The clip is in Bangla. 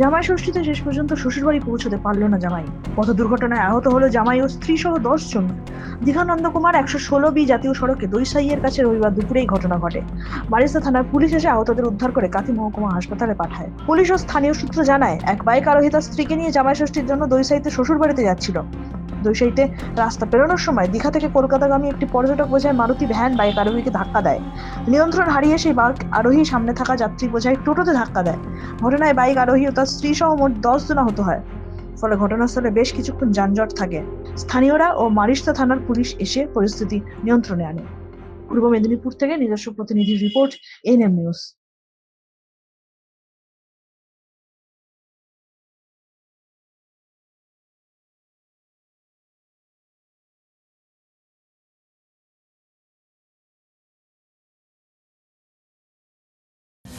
জামাই ষষ্ঠীতে শেষ পর্যন্ত শ্বশুরবাড়ি পৌঁছতে পারল না জামাই। পথ দুর্ঘটনায় আহত হলো জামাই ও স্ত্রী সহ দশ জন। দীঘানন্দ কুমার একশো ষোলো বি জাতীয় সড়কে দৈসাইয়ের কাছে রবিবার দুপুরেই ঘটনা ঘটে। বারিস্তা থানার পুলিশ এসে আহতদের উদ্ধার করে কাতি মহকুমা হাসপাতালে পাঠায়। পুলিশ ও স্থানীয় সূত্র জানায়, এক বাইক আরোহী তার স্ত্রীকে নিয়ে জামাই ষষ্ঠীর জন্য দৈসাইতে শ্বশুর বাড়িতে যাচ্ছিল। দইসাইতে রাস্তা পেরোনোর সময় দীঘা থেকে কলকাতাগামী একটি পর্যটক বোঝায় মারুতি ভ্যান বাইক আরোহীকে ধাক্কা দেয়। নিয়ন্ত্রণ হারিয়ে সেই বাইক আরোহী সামনে থাকা যাত্রী বোঝায় টোটোতে ধাক্কা দেয়। ঘটনায় বাইক আরোহী ও তার স্ত্রী সহ মোট দশ জন আহত হয়। ফলে ঘটনাস্থলে বেশ কিছুক্ষণ যানজট থাকে। স্থানীয়রা ও মারিস্তা থানার পুলিশ এসে পরিস্থিতি নিয়ন্ত্রণে আনে। পূর্ব মেদিনীপুর থেকে নিজস্ব প্রতিনিধির রিপোর্ট এনএম নিউজ।